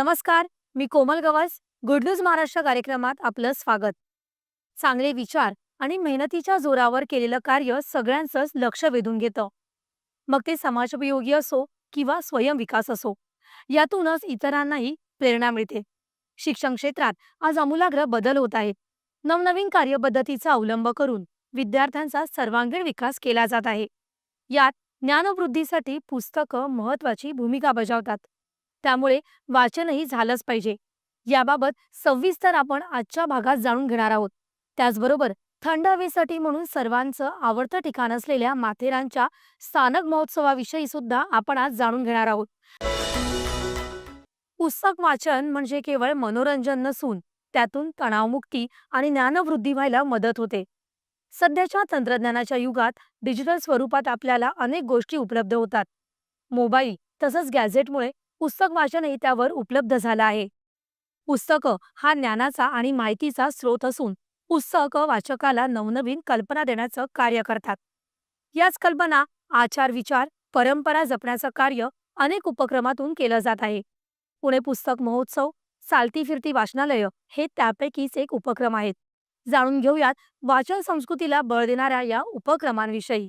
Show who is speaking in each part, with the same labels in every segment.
Speaker 1: नमस्कार मी Komal Gawas good news Maharashtra कार्यक्रमात आपलं स्वागत. चांगले विचार आणि मेहनतीच्या जोरावर केलेलं कार्य सगळ्यांचंच लक्ष वेधून घेतं. मग ते समाजोपयोगी असो किंवा स्वयंविकास असो यातूनच इतरांनाही प्रेरणा मिळते. शिक्षण क्षेत्रात आज आमूलाग्र बदल होत आहेत. नवनवीन कार्यपद्धतीचा अवलंब करून विद्यार्थ्यांचा सर्वांगीण विकास केला जात आहे. यात ज्ञानवृद्धीसाठी पुस्तकं महत्वाची भूमिका बजावतात. त्यामुळे वाचनही झालंच पाहिजे. याबाबत सविस्तर आपण आजच्या भागात जाणून घेणार आहोत. त्याचबरोबर थंड हवेसाठी म्हणून सर्वांचं आवडतं ठिकाण असलेल्या माथेरानच्या स्थानक महोत्सवाविषयी सुद्धा आपण आज जाणून घेणार आहोत. पुस्तक वाचन म्हणजे केवळ मनोरंजन नसून त्यातून तणावमुक्ती आणि ज्ञानवृद्धी व्हायला मदत होते. सध्याच्या तंत्रज्ञानाच्या युगात डिजिटल स्वरूपात आपल्याला अनेक गोष्टी उपलब्ध होतात. मोबाईल तसंच गॅझेटमुळे पुस्तक वाचनही त्यावर उपलब्ध झालं आहे. पुस्तकं हा ज्ञानाचा आणि माहितीचा स्रोत असून पुस्तक वाचकाला नवनवीन कल्पना देण्याचं कार्य करतात. याच कल्पना आचार विचार परंपरा जपण्याचं कार्य अनेक उपक्रमातून केलं जात आहे. पुणे पुस्तक महोत्सव चालती फिरती वाचनालय हे त्यापैकीच एक उपक्रम आहेत. जाणून घेऊयात वाचन संस्कृतीला बळ देणाऱ्या या उपक्रमांविषयी.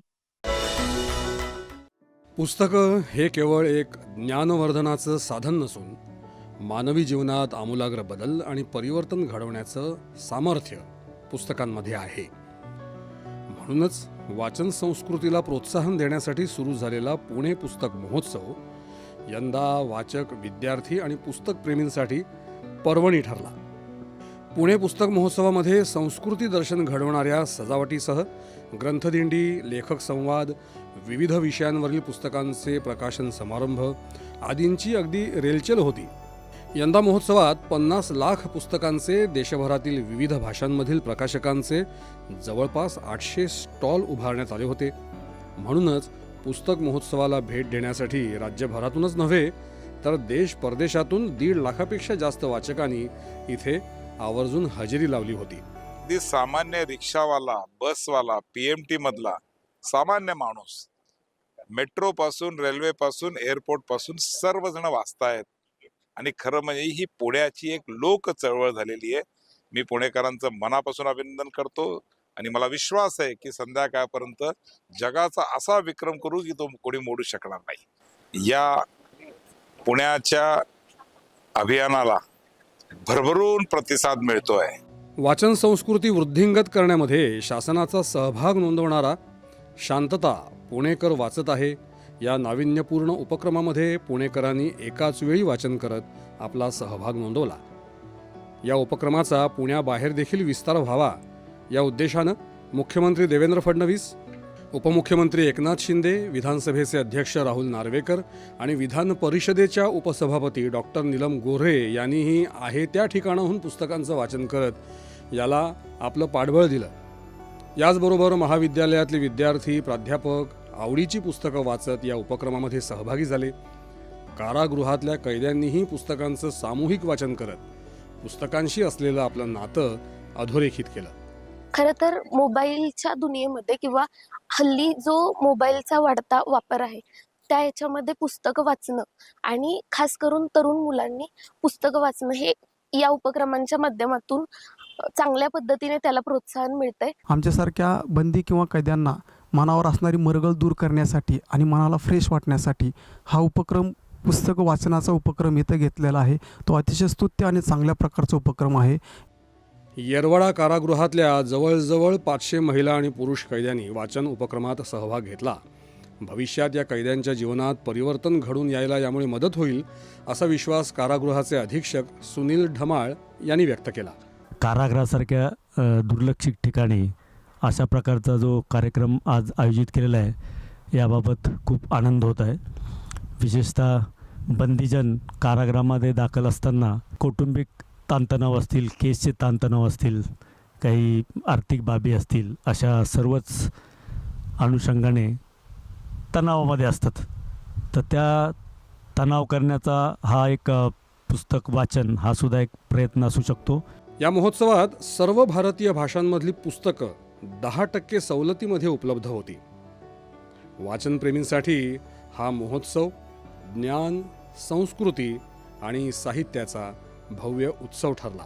Speaker 2: पुस्तकं हे केवळ एक ज्ञानवर्धनाचं साधन नसून मानवी जीवनात आमूलाग्र बदल आणि परिवर्तन घडवण्याचं सामर्थ्य पुस्तकांमध्ये आहे. म्हणूनच वाचन संस्कृतीला प्रोत्साहन देण्यासाठी सुरू झालेला पुणे पुस्तक महोत्सव यंदा वाचक विद्यार्थी आणि पुस्तकप्रेमींसाठी पर्वणी ठरला. पुणे पुस्तक महोत्सवामध्ये संस्कृती दर्शन घडवणाऱ्या सजावटीसह ग्रंथदिंडी लेखक संवाद विविध विषयांवरील पुस्तकांचे प्रकाशन समारंभ आदींची अगदी रेलचेल होती. यंदा महोत्सवात पन्नास लाख पुस्तकांचे देशभरातील विविध भाषांमधील प्रकाशकांचे जवळपास आठशे स्टॉल उभारण्यात आले होते. म्हणूनच पुस्तक महोत्सवाला भेट देण्यासाठी राज्यभरातूनच नव्हे तर देश परदेशातून दीड लाखापेक्षा जास्त वाचकांनी इथे आवर्जून हजेरी लावली होती.
Speaker 3: अगदी सामान्य रिक्षावाला बसवाला पीएमटी मधला सामान्य माणूस मेट्रो पासून रेल्वे पासून एअरपोर्टपासून सर्वजण वाचतायत. आणि खरं म्हणजे ही पुण्याची एक लोक चळवळ झालेली आहे. मी पुणेकरांचं मनापासून अभिनंदन करतो आणि मला विश्वास आहे की संध्याकाळपर्यंत जगाचा असा विक्रम करू की तो कोणी मोडू शकणार नाही. या पुण्याच्या अभियानाला भरभरून प्रतिसाद मिळतोय.
Speaker 2: वाचन संस्कृती वृद्धिंगत करण्यामध्ये शासनाचा सहभाग नोंदवणारा शांतता पुणेकर वाचत आहे. या नाविन्यपूर्ण उपक्रमामध्ये पुणेकरांनी एकाच वेळी वाचन करत आपला सहभाग नोंदवला. या उपक्रमाचा पुण्याबाहेर देखील विस्तार व्हावा या उद्देशानं मुख्यमंत्री देवेंद्र फडणवीस उपमुख्यमंत्री एकनाथ शिंदे विधानसभेचे अध्यक्ष राहुल नार्वेकर आणि विधान परिषदेच्या उपसभापती डॉक्टर नीलम गोऱ्हे यांनीही आहे त्या ठिकाणाहून पुस्तकांचं वाचन करत याला आपलं पाठबळ दिलं. याचबरोबर महाविद्यालयातले विद्यार्थी प्राध्यापक आवडीची पुस्तकं वाचत या उपक्रमामध्ये सहभागी झाले. कारागृहातल्या कैद्यांनीही पुस्तकांचं सामूहिक वाचन करत पुस्तकांशी असलेलं आपलं नातं अधोरेखित केलं.
Speaker 4: खरं तर मोबाईलच्या दुनियेमध्ये किंवा हल्ली जो मोबाईलचा वाढता वापर आहे त्या याच्यामध्ये पुस्तकं वाचणं आणि खास करून तरुण मुलांनी पुस्तकं वाचणं हे या उपक्रमांच्या माध्यमातून चांगल्या पद्धतीने त्याला प्रोत्साहन मिळतंय.
Speaker 5: आमच्यासारख्या बंदी किंवा कैद्यांना मनावर असणारी मरगळ दूर करण्यासाठी आणि मनाला फ्रेश वाटण्यासाठी हा उपक्रम पुस्तक वाचनाचा उपक्रम इथं घेतलेला आहे. तो अतिशय स्तुत्य आणि चांगल्या प्रकारचा उपक्रम आहे.
Speaker 2: येरवडा कारागृहातल्या जवळजवळ पाचशे महिला आणि पुरुष कैद्यांनी वाचन उपक्रमात सहभाग घेतला. भविष्यात या कैद्यांच्या जीवनात परिवर्तन घडून यायला यामुळे मदत होईल असा विश्वास कारागृहाचे अधीक्षक सुनील ढमाळ यांनी व्यक्त केला.
Speaker 6: कारागृहासारख्या दुर्लक्षित ठिकाणी अशा प्रकारचा जो कार्यक्रम आज आयोजित केलेला आहे याबाबत खूप आनंद होत आहे. विशेषतः बंदीजन कारागृहामध्ये दाखल असताना कौटुंबिक ताणतणाव असतील केसचे ताणतणाव असतील काही आर्थिक बाबी असतील अशा सर्वच अनुषंगाने तणावामध्ये असतात. तर त्या तणाव करण्याचा हा एक पुस्तक वाचन हा सुद्धा एक प्रयत्न असू शकतो.
Speaker 2: या महोत्सवात सर्व भारतीय भाषांमधली पुस्तकं दहा टक्के सवलतीमध्ये उपलब्ध होती. वाचनप्रेमींसाठी हा महोत्सव ज्ञान संस्कृती आणि साहित्याचा भव्य उत्सव ठरला.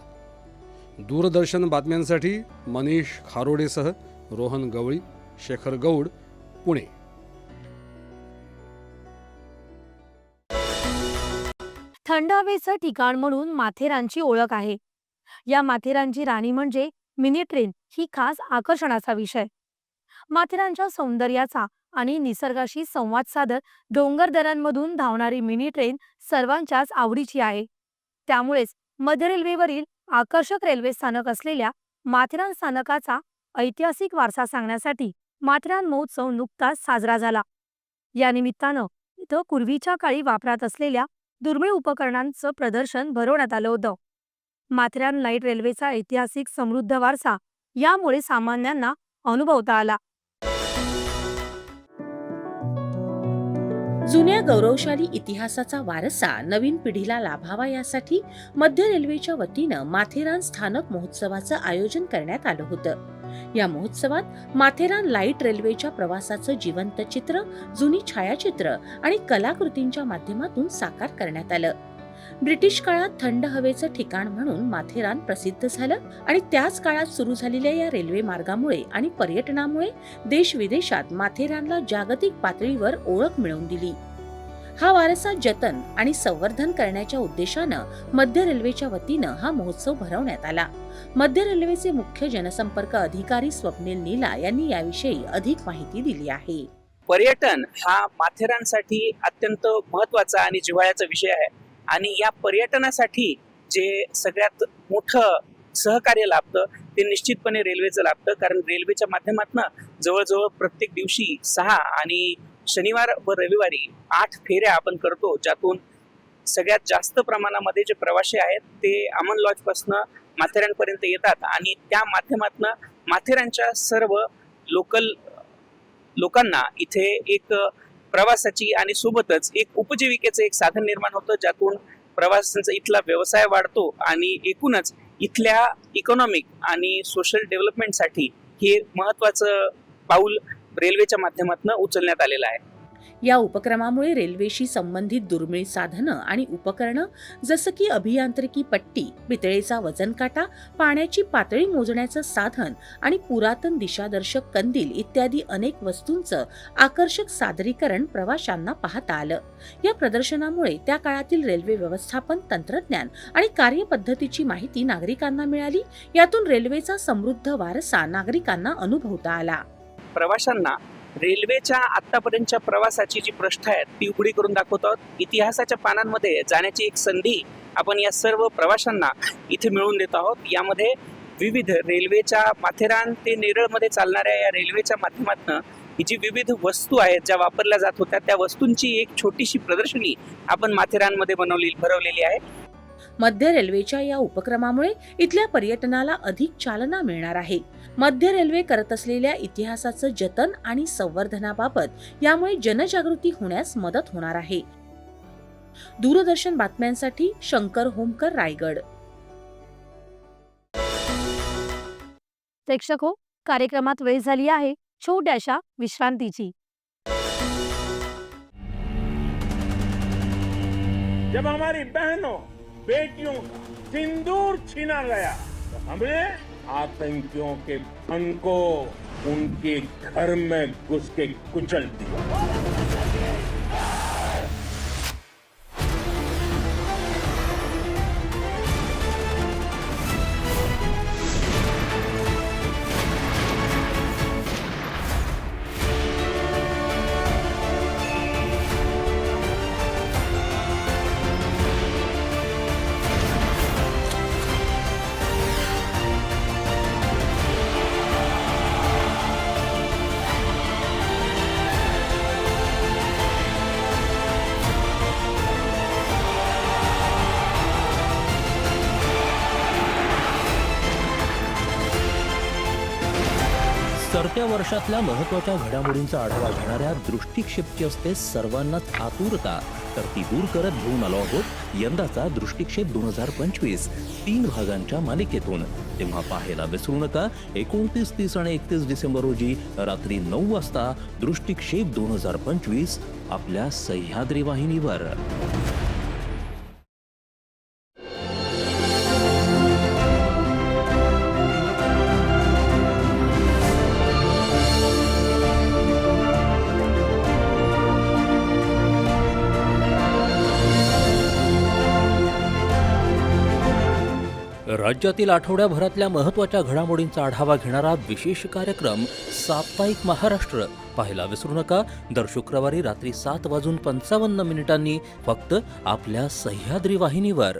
Speaker 2: दूरदर्शन बातम्यांसाठी मनीष खारोडेसह रोहन गवळी शेखर गौड पुणे.
Speaker 1: थंड हवेचं ठिकाण म्हणून माथेरानची ओळख आहे. या माथेरानची राणी म्हणजे मिनी ट्रेन ही खास आकर्षणाचा विषय. माथेरानच्या सौंदर्याचा आणि निसर्गाशी संवाद साधत डोंगर दऱ्यांमधून धावणारी मिनी ट्रेन सर्वांच्याच आवडीची आहे. त्यामुळेच मध्य रेल्वेवरील आकर्षक रेल्वे स्थानक असलेल्या माथेरान स्थानकाचा ऐतिहासिक वारसा सांगण्यासाठी माथेरान महोत्सव नुकताच साजरा झाला. या निमित्तानं इथं पूर्वीच्या काळी वापरात असलेल्या दुर्मिळ उपकरणांचं प्रदर्शन भरवण्यात आलं होतं. माथेरान लाइट रेल्वेचा ऐतिहासिक समृद्ध वारसा यामुळे सामान्यांना अनुभवता आला.
Speaker 7: जुन्या गौरवशाली इतिहासाचा वारसा नवीन पिढीला लाभावा यासाठी मध्य रेल्वेच्या वतीनं माथेरान स्थानक महोत्सवाचं आयोजन करण्यात आलं होतं. या महोत्सवात माथेरान लाइट रेल्वेच्या प्रवासाचं जिवंत चित्र जुनी छायाचित्र आणि कलाकृतींच्या माध्यमातून साकार करण्यात आलं. ब्रिटिश काळात थंड हवेचं ठिकाण म्हणून माथेरान प्रसिद्ध झालं आणि त्याच काळात सुरू झालेल्या या रेल्वे मार्गामुळे आणि पर्यटनामुळे देश विदेशात माथेरानला जागतिक पातळीवर ओळख मिळवून दिली. हा वारसा जतन आणि संवर्धन करण्याच्या उद्देशानं मध्य रेल्वेच्या वतीनं हा महोत्सव भरवण्यात आला. मध्य रेल्वेचे मुख्य जनसंपर्क अधिकारी स्वप्नील नीला यांनी याविषयी अधिक माहिती दिली आहे.
Speaker 8: पर्यटन हा माथेरानसाठी अत्यंत महत्त्वाचा आणि जिव्हाळ्याचा विषय आहे. आणि या पर्यटनासाठी जे सगळ्यात मोठं सहकार्य लाभतं ते निश्चितपणे रेल्वेचं लाभतं. कारण रेल्वेच्या माध्यमातून जवळजवळ प्रत्येक दिवशी सहा आणि शनिवार व रविवारी आठ फेऱ्या आपण करतो ज्यातून सगळ्यात जास्त प्रमाणामध्ये जे प्रवासी आहेत ते अमन लॉजपासनं माथेरानपर्यंत येतात आणि त्या माध्यमातून माथेरानच्या सर्व लोकल लोकांना इथे एक प्रवासाची आणि सोबतच एक उपजीविकेचं एक साधन निर्माण होतं ज्यातून प्रवासांचा इथला व्यवसाय वाढतो आणि एकूणच इथल्या इकॉनॉमिक आणि सोशल डेव्हलपमेंटसाठी हे महत्वाचं पाऊल रेल्वेच्या माध्यमातून उचलण्यात आलेलं आहे.
Speaker 7: या उपक्रमामुळे रेल्वेशी संबंधित दुर्मिळ साधनं आणि उपकरणं जसं की अभियांत्रिकी पट्टी पितळेचा वजन काटा पाण्याची पातळी मोजण्याचं साधन आणि पुरातन दिशादर्शक कंदील इत्यादी अनेक वस्तूंचं आकर्षक सादरीकरण प्रवाशांना पाहता आलं. या प्रदर्शनामुळे त्या काळातील रेल्वे व्यवस्थापन तंत्रज्ञान आणि कार्यपद्धतीची माहिती नागरिकांना मिळाली. यातून रेल्वेचा समृद्ध वारसा नागरिकांना अनुभवता आला.
Speaker 8: प्रवाशांना रेल्वेच्या आतापर्यंतच्या प्रवासाची जी पृष्ठ आहेत ती उघडी करून दाखवत. आहोत इतिहासाच्या पानांमध्ये जाण्याची एक संधी आपण या सर्व प्रवाशांना इथे मिळवून देत आहोत. यामध्ये विविध रेल्वेच्या माथेरान ते नेरळमध्ये चालणाऱ्या या रेल्वेच्या माध्यमातून ही जी विविध वस्तू आहेत ज्या वापरल्या जात होत्या त्या वस्तूंची एक छोटीशी प्रदर्शनी आपण माथेरानमध्ये बनवली भरवलेली आहे.
Speaker 7: मध्य रेल्वेच्या या उपक्रमामुळे इथल्या पर्यटनाला अधिक चालना मिळणार आहे. मध्य रेल्वे करत असलेल्या इतिहासाचं जतन आणि संवर्धनाबाबत यामुळे जनजागृती होण्यास मदत होणार आहे. दूरदर्शन बातम्यांसाठी शंकर होमकर रायगड.
Speaker 1: प्रेक्षक हो कार्यक्रमात वेळ झाली आहे. छोट्याशा विश्रांतीची.
Speaker 9: जब हमारी बहनों बेटियों सिंदूर छीना गया तो हमने आतंकियों के फन को उनके घर में घुस के कुचल दिया।
Speaker 10: सरत्या वर्षातल्या महत्त्वाच्या घडामोडींचा आढावा घेणाऱ्या दृष्टिक्षेपची असते सर्वांनाच आतुरता तर ती दूर करत घेऊन आलो आहोत यंदाचा दृष्टिक्षेप दोन हजार पंचवीस तीन भागांच्या मालिकेतून. तेव्हा पाहायला विसरू नका एकोणतीस तीस आणि एकतीस डिसेंबर रोजी रात्री नऊ वाजता दृष्टिक्षेप दोन हजार पंचवीस आपल्या सह्याद्री वाहिनीवर. राज्यातील आठवड्याभरातल्या महत्त्वाच्या घडामोडींचा आढावा घेणारा विशेष कार्यक्रम साप्ताहिक महाराष्ट्र. पाहायला विसरू नका. दर शुक्रवारी रात्री सात वाजून पंचावन्न मिनिटांनी फक्त आपल्या सह्याद्री वाहिनीवर.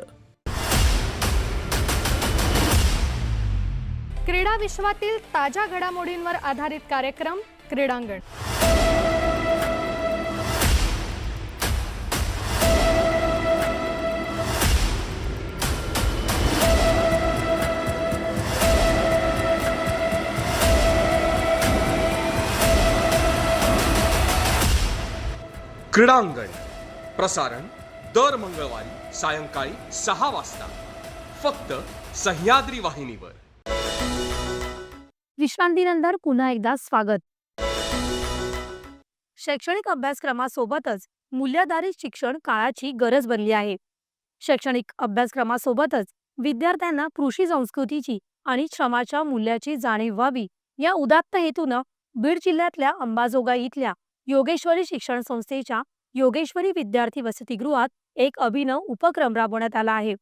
Speaker 11: क्रीडा विश्वातील ताज्या घडामोडींवर आधारित कार्यक्रम क्रीडांगण.
Speaker 12: क्रीडांगण. प्रसारण दर मंगळवारी सायंकाळी सहा वाजता. फक्त सह्याद्री वाहिनीवर.
Speaker 1: विश्रांतीनंतर पुन्हा एकदा स्वागत. शैक्षणिक अभ्यासक्रमासोबतच मूल्याधारित शिक्षण काळाची गरज बनली आहे. शैक्षणिक अभ्यासक्रमासोबतच विद्यार्थ्यांना कृषी संस्कृतीची आणि श्रमाच्या मूल्याची जाणीव व्हावी या उदात्त हेतूनं बीड जिल्ह्यातल्या अंबाजोगाई इथल्या योगेश्वरी शिक्षण संस्थेच्या योगेश्वरी विद्यार्थी वसतिगृहात एक अभिनव उपक्रम राबवण्यात आला आहे.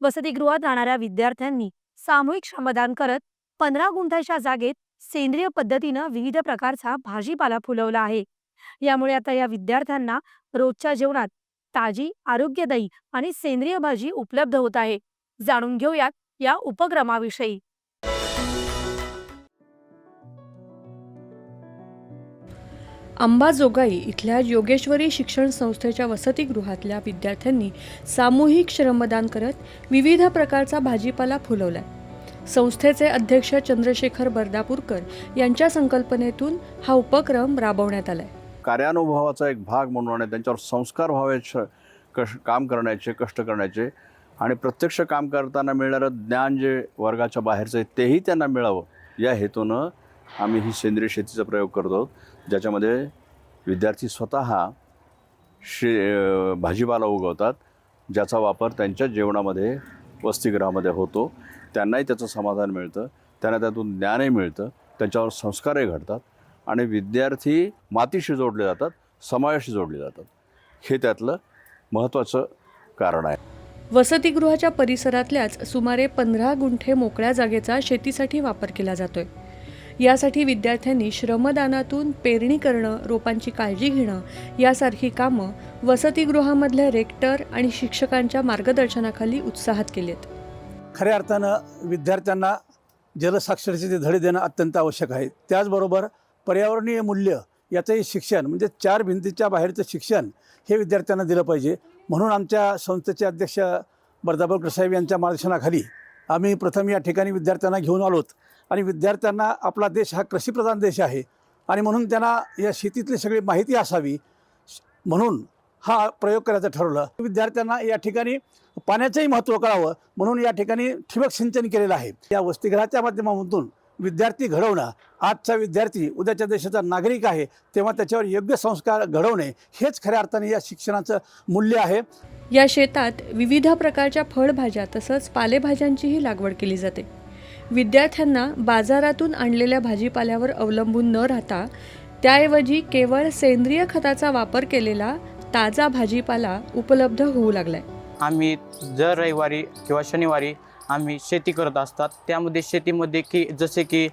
Speaker 1: वसतिगृहात राहणाऱ्या विद्यार्थ्यांनी सामूहिक श्रमदान करत पंधरा गुंठाच्या जागेत सेंद्रिय पद्धतीनं विविध प्रकारचा भाजीपाला फुलवला आहे. यामुळे आता या विद्यार्थ्यांना रोजच्या जेवणात ताजी आरोग्यदायी आणि सेंद्रिय भाजी उपलब्ध होत आहे. जाणून घेऊयात या उपक्रमाविषयी.
Speaker 11: अंबाजोगाई इथल्या योगेश्वरी शिक्षण संस्थेच्या वसतिगृहातल्या विद्यार्थ्यांनी सामूहिक श्रमदान करत विविध प्रकारचा भाजीपाला फुलवला. संस्थेचे अध्यक्ष चंद्रशेखर बर्दापूरकर यांच्या संकल्पनेतून हा उपक्रम राबवण्यात आलाय.
Speaker 13: कार्यानुभवाचा एक भाग म्हणून आणि त्यांच्यावर संस्कार व्हावेचे कश काम करण्याचे कष्ट करण्याचे आणि प्रत्यक्ष काम करताना मिळणारं ज्ञान जे वर्गाच्या बाहेरचं आहे तेही त्यांना मिळावं या हेतूनं आम्ही ही सेंद्रिय शेतीचा प्रयोग करतो आहोत ज्याच्यामध्ये विद्यार्थी स्वतः शे भाजीपाला उगवतात ज्याचा वापर त्यांच्या जेवणामध्ये वसतिगृहामध्ये होतो. त्यांनाही त्याचं समाधान मिळतं त्यांना त्यातून ज्ञानही मिळतं त्यांच्यावर संस्कारही घडतात आणि विद्यार्थी मातीशी जोडले जातात समाजाशी जोडले जातात. हे त्यातलं महत्त्वाचं कारण आहे.
Speaker 11: वसतिगृहाच्या परिसरातल्याच सुमारे पंधरा गुंठे मोकळ्या जागेचा शेतीसाठी वापर केला जातोय. यासाठी विद्यार्थ्यांनी श्रमदानातून पेरणी करणं रोपांची काळजी घेणं यासारखी कामं वसतिगृहामधल्या रेक्टर आणि शिक्षकांच्या मार्गदर्शनाखाली उत्साहात केलीत.
Speaker 14: खऱ्या अर्थानं विद्यार्थ्यांना जलसाक्षरतेचे धडे देणं अत्यंत आवश्यक आहे. त्याचबरोबर पर्यावरणीय मूल्य याचंही शिक्षण म्हणजे चार भिंतीच्या बाहेरचं शिक्षण हे विद्यार्थ्यांना दिलं पाहिजे. म्हणून आमच्या संस्थेचे अध्यक्ष बर्दापूरकर साहेब यांच्या मार्गदर्शनाखाली आम्ही प्रथम या ठिकाणी विद्यार्थ्यांना घेऊन आलोत. आणि विद्यार्थ्यांना आपला देश हा कृषीप्रधान देश आहे. आणि म्हणून त्यांना या शेतीतली सगळी माहिती असावी. म्हणून हा प्रयोग करायचं ठरवलं. विद्यार्थ्यांना या ठिकाणी पाण्याचंही महत्त्व कळावं. म्हणून या ठिकाणी ठिबक सिंचन केलेलं आहे. या वसतिगृहाच्या माध्यमातून विद्यार्थी घडवणं आजचा विद्यार्थी उद्याच्या देशाचा नागरिक आहे तेव्हा त्याच्यावर योग्य संस्कार घडवणे हेच खऱ्या अर्थाने या शिक्षणाचं मूल्य आहे.
Speaker 11: या शेतात विविध प्रकारच्या फळभाज्या तसंच पालेभाज्यांचीही लागवड केली जाते. विद्यार्थ्यांना बाजारातून आणलेल्या भाजीपाल्यावर अवलंबून न राहता त्याऐवजी केवळ सेंद्रिय खताचा वापर केलेला ताजा भाजीपाला उपलब्ध होऊ लागलाय.
Speaker 15: आम्ही दर रविवारी किंवा शनिवारी आम्ही शेती करत असतात. त्यामध्ये शेतीमध्ये की जसे की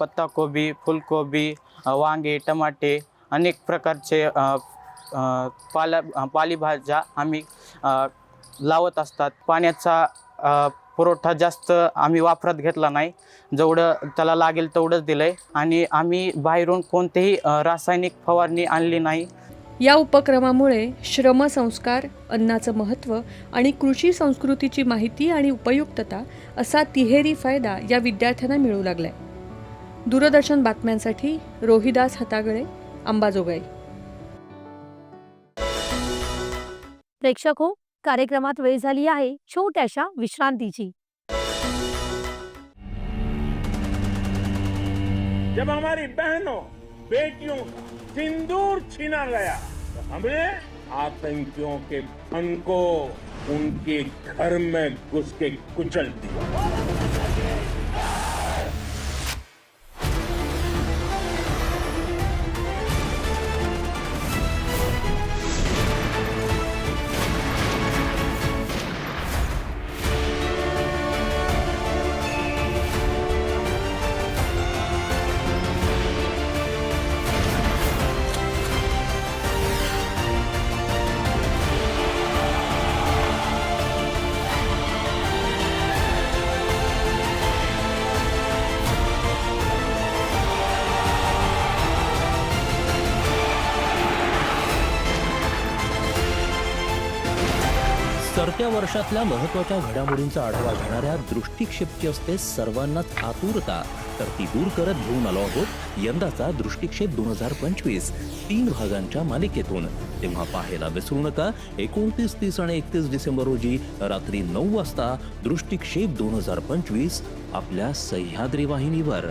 Speaker 15: पत्ताकोबी फुलकोबी वांगे टमाटे अनेक प्रकारचे पाला पालेभाज्या आम्ही लावत असतात. पाण्याचा पुरवठा जास्त आम्ही वापरात घेतला नाही. जेवढं त्याला लागेल तेवढंच दिलं आहे आणि आम्ही बाहेरून कोणतेही रासायनिक फवारणी आणली नाही.
Speaker 11: या उपक्रमामुळे श्रमसंस्कार अन्नाचं महत्त्व आणि कृषी संस्कृतीची माहिती आणि उपयुक्तता असा तिहेरी फायदा या विद्यार्थ्यांना मिळू लागलाय. दूरदर्शन बातम्यांसाठी रोहिदास हतागळे अंबाजोगाई.
Speaker 1: प्रेक्षक हो कार्यक्रमात वेळ झाली आहे. छोट्याशा विश्रांतीची.
Speaker 9: जब हमारी बहनों, बेटियों सिंदूर छीना गया तो हमने आतंकियों के फन को उनके घर में घुस के कुचल दिया।
Speaker 10: येत्या वर्षातल्या महत्त्वाच्या घडामोडींचा आढावा घेणाऱ्या दृष्टिक्षेपची असते सर्वांनाच आतुरता. तर ती दूर करत घेऊन आलो आहोत यंदाचा दृष्टिक्षेप दोन हजार पंचवीस तीन भागांच्या मालिकेतून. तेव्हा पाहायला विसरू नका एकोणतीस तीस आणि एकतीस डिसेंबर रोजी रात्री नऊ वाजता दृष्टिक्षेप दोन हजार पंचवीस आपल्या सह्याद्री वाहिनीवर.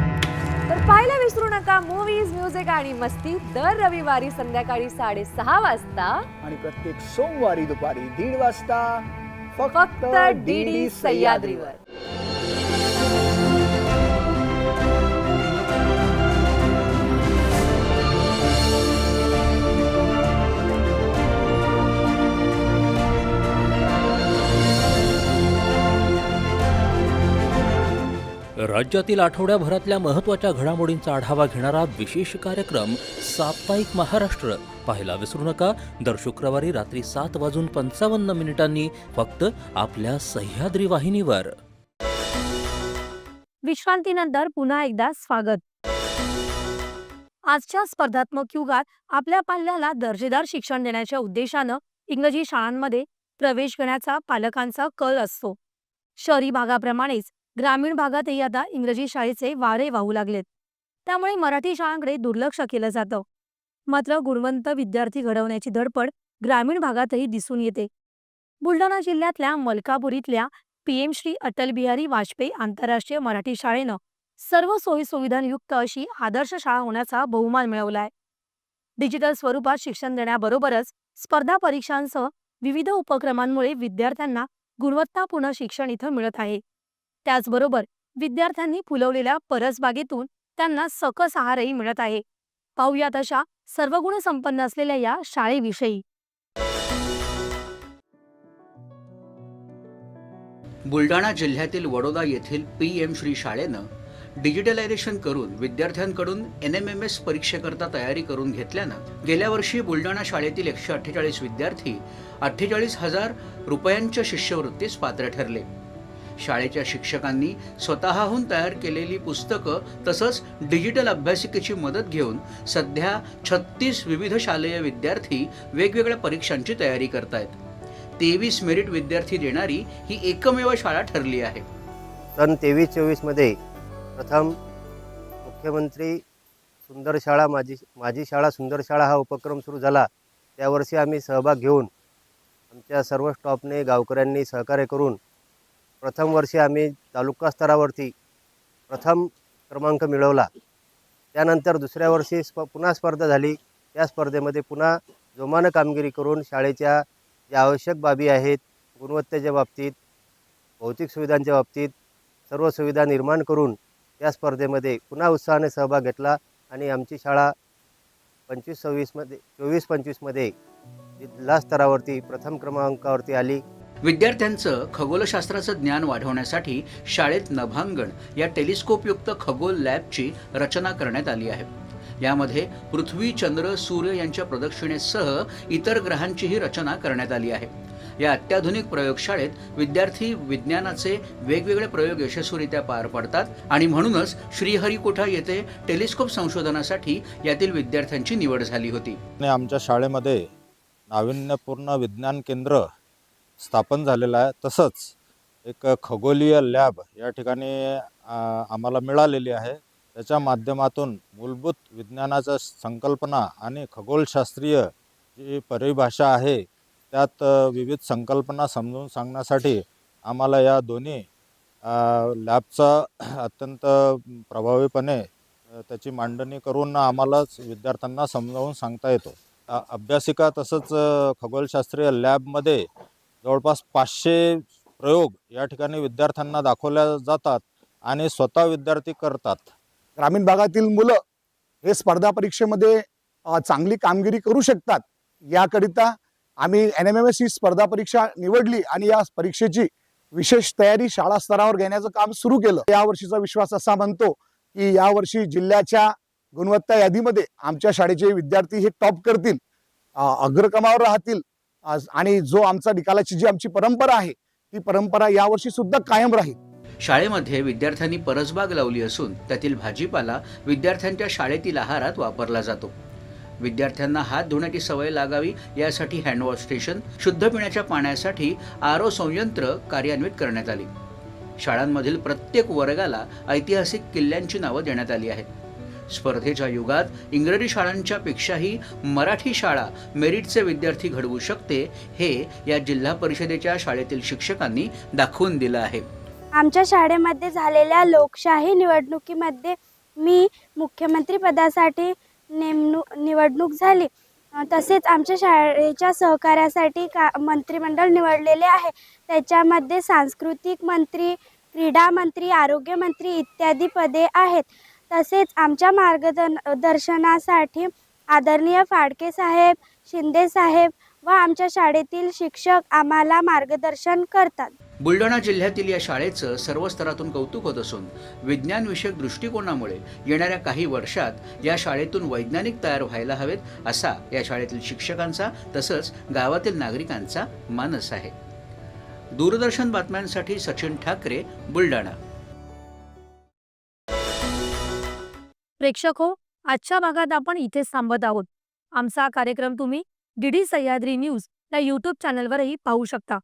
Speaker 16: तर पाहायला विसरू नका मूवीज म्युझिक आणि मस्ती दर रविवारी संध्याकाळी साडेसहा वाजता.
Speaker 17: आणि प्रत्येक सोमवारी दुपारी दीड वाजता
Speaker 16: फक्त डी डी सह्याद्रीवर.
Speaker 10: राज्यातील आठवड्याभरातल्या महत्त्वाच्या घडामोडींचा आढावा घेणारा विशेष कार्यक्रम साप्ताहिक महाराष्ट्र. पाहायला विसरू नका. दर शुक्रवारी रात्री सात वाजून पंचावन्न मिनिटांनी फक्त आपल्या सह्याद्री वाहिनीवर.
Speaker 1: विश्रांतीनंतर पुन्हा एकदा स्वागत. आजच्या स्पर्धात्मक युगात आपल्या पाल्याला दर्जेदार शिक्षण देण्याच्या उद्देशानं इंग्रजी शाळांमध्ये प्रवेश घेण्याचा पालकांचा कल असतो. शहरी भागाप्रमाणेच ग्रामीण भागातही आता इंग्रजी शाळेचे वारे वाहू लागलेत. त्यामुळे मराठी शाळांकडे दुर्लक्ष केलं जातं. मात्र गुणवंत विद्यार्थी घडवण्याची धडपड ग्रामीण भागातही दिसून येते. बुलढाणा जिल्ह्यातल्या मलकापूर पीएम श्री अटल बिहारी वाजपेयी आंतरराष्ट्रीय मराठी शाळेनं सर्व सोयीसुविधांयुक्त अशी आदर्श शाळा होण्याचा बहुमान मिळवलाय. डिजिटल स्वरूपात शिक्षण देण्याबरोबरच स्पर्धा परीक्षांसह विविध उपक्रमांमुळे विद्यार्थ्यांना गुणवत्तापूर्ण शिक्षण इथं मिळत आहे. त्याचबरोबर विद्यार्थ्यांनी फुलवलेल्या परसबागेतून त्यांना सकस आहारही मिळत आहे. पाहुयात अशा सर्व गुण संपन्न असलेल्या या शाळेविषयी.
Speaker 18: बुलढाणा जिल्ह्यातील वडोदा येथील पी एम श्री शाळेनं डिजिटलायझेशन करून विद्यार्थ्यांकडून एन एम एम एस परीक्षेकरता तयारी करून घेतल्यानं गेल्या वर्षी बुलढाणा शाळेतील एकशे अठ्ठेचाळीस विद्यार्थी अठ्ठेचाळीस हजार रुपयांच्या शिष्यवृत्तीस पात्र ठरले. शाळेच्या शिक्षकांनी स्वतःहून तयार केलेली पुस्तकं तसंच डिजिटल अभ्यासिकेची मदत घेऊन सध्या छत्तीस विविध शालेय विद्यार्थी वेगवेगळ्या परीक्षांची तयारी करतायत. तेवीस मेरिट विद्यार्थी देणारी ही एकमेव शाळा ठरली आहे.
Speaker 19: सन तेवीस चोवीसमध्ये प्रथम मुख्यमंत्री सुंदर शाळा माझी माझी शाळा सुंदर शाळा हा उपक्रम सुरू झाला. त्यावर्षी आम्ही सहभाग घेऊन आमच्या सर्व स्टॉपने गावकऱ्यांनी सहकार्य करून प्रथम वर्षी आम्ही तालुका स्तरावरती प्रथम क्रमांक मिळवला. त्यानंतर दुसऱ्या वर्षी स्प पुन्हा स्पर्धा झाली. त्या स्पर्धेमध्ये पुन्हा जोमानं कामगिरी करून शाळेच्या ज्या आवश्यक बाबी आहेत गुणवत्तेच्या बाबतीत भौतिक सुविधांच्या बाबतीत सर्व सुविधा निर्माण करून त्या स्पर्धेमध्ये पुन्हा उत्साहाने सहभाग घेतला आणि आमची शाळा पंचवीस सव्वीसमध्ये चोवीस पंचवीसमध्ये जिल्हा स्तरावरती प्रथम क्रमांकावरती आली.
Speaker 18: विद्यार्थ्यांचं खगोलशास्त्राचं ज्ञान वाढवण्यासाठी शाळेत नभांगण या टेलिस्कोपयुक्त खगोल लॅबची रचना करण्यात आली आहे. यामध्ये पृथ्वी चंद्र सूर्य यांच्या प्रदक्षिणेसह इतर ग्रहांचीही रचना करण्यात आली आहे. या अत्याधुनिक प्रयोगशाळेत विद्यार्थी विज्ञानाचे वेगवेगळे प्रयोग यशस्वीरित्या पार पाडतात आणि म्हणूनच श्रीहरिकोठा येथे टेलिस्कोप संशोधनासाठी यातील विद्यार्थ्यांची निवड झाली होती.
Speaker 20: आमच्या शाळेमध्ये नाविन्यपूर्ण विज्ञान केंद्र स्थापन झालेलं आहे. तसंच एक खगोलीय लॅब या ठिकाणी आम्हाला मिळालेली आहे. त्याच्या माध्यमातून मूलभूत विज्ञानाच्या संकल्पना आणि खगोलशास्त्रीय जी परिभाषा आहे त्यात विविध संकल्पना समजून सांगण्यासाठी आम्हाला या दोन्ही लॅबचा अत्यंत प्रभावीपणे त्याची मांडणी करून आम्हालाच विद्यार्थ्यांना समजावून सांगता येतो. अभ्यासिका तसंच खगोलशास्त्रीय लॅबमध्ये जवळपास पाचशे प्रयोग या ठिकाणी विद्यार्थ्यांना दाखवल्या जातात आणि स्वतः विद्यार्थी करतात.
Speaker 21: ग्रामीण भागातील मुलं हे स्पर्धा परीक्षेमध्ये चांगली कामगिरी करू शकतात. याकरिता आम्ही एन एम एम एस ही स्पर्धा परीक्षा निवडली आणि या परीक्षेची विशेष तयारी शाळा स्तरावर घेण्याचं काम सुरू केलं. यावर्षीचा विश्वास असा म्हणतो की यावर्षी जिल्ह्याच्या गुणवत्ता यादीमध्ये आमच्या शाळेचे विद्यार्थी हे टॉप करतील. अग्रक्रमावर राहतील. आणि जो आमचा निकालाची जी आमची परंपरा आहे ती परंपरा यावर्षी सुद्धा कायम राहील.
Speaker 18: शाळेमध्ये विद्यार्थ्यांनी परसबाग लावली असून त्यातील भाजीपाला विद्यार्थ्यांच्या शाळेतील आहारात वापरला जातो. विद्यार्थ्यांना हात धुण्याची सवय लागावी यासाठी हँडवॉश स्टेशन शुद्ध पिण्याच्या पाण्यासाठी आरो संयंत्र कार्यान्वित करण्यात आली. शाळांमधील प्रत्येक वर्गाला ऐतिहासिक किल्ल्यांची नावं देण्यात आली आहेत. स्पर्धेच्या युगात इंग्रजी शाळांच्या पेक्षाही मराठी शाळा मेरिटचे विद्यार्थी घडवू शकते हे या जिल्हा परिषदेच्या शाळेतील शिक्षकांनी दाखवून दिलं आहे.
Speaker 22: आमच्या शाळेमध्ये झालेल्या लोकशाही निवडणुकीमध्ये मी मुख्यमंत्री पदासाठी नेमणूक निवडणूक झाली. तसेच आमच्या शाळेच्या सहकार्यासाठी का मंत्रिमंडळ निवडलेले आहे. त्याच्यामध्ये सांस्कृतिक मंत्री क्रीडा मंत्री आरोग्य मंत्री इत्यादी पदे आहेत. तसेच आमच्या मार्गदर् दर्शनासाठी आदरणीय फाडके साहेब शिंदे साहेब व आमच्या शाळेतील शिक्षक आम्हाला मार्गदर्शन करतात.
Speaker 18: बुलढाणा जिल्ह्यातील या शाळेचं सर्व स्तरातून कौतुक होत असून विज्ञानविषयक दृष्टिकोनामुळे येणाऱ्या काही वर्षात या शाळेतून वैज्ञानिक तयार व्हायला हवेत असा या शाळेतील शिक्षकांचा तसंच गावातील नागरिकांचा मानस आहे. दूरदर्शन बातम्यांसाठी सचिन ठाकरे बुलढाणा.
Speaker 1: प्रेक्षक हो आजच्या भागात आपण इथेच थांबत आहोत. आमचा कार्यक्रम तुम्ही डीडी सह्याद्री न्यूज या यूट्यूब चॅनलवरही पाहू शकता.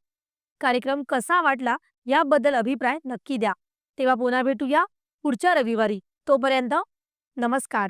Speaker 1: कार्यक्रम कसा वाटला याबद्दल अभिप्राय नक्की द्या. तेव्हा पुन्हा भेटूया पुढच्या रविवारी. तोपर्यंत नमस्कार.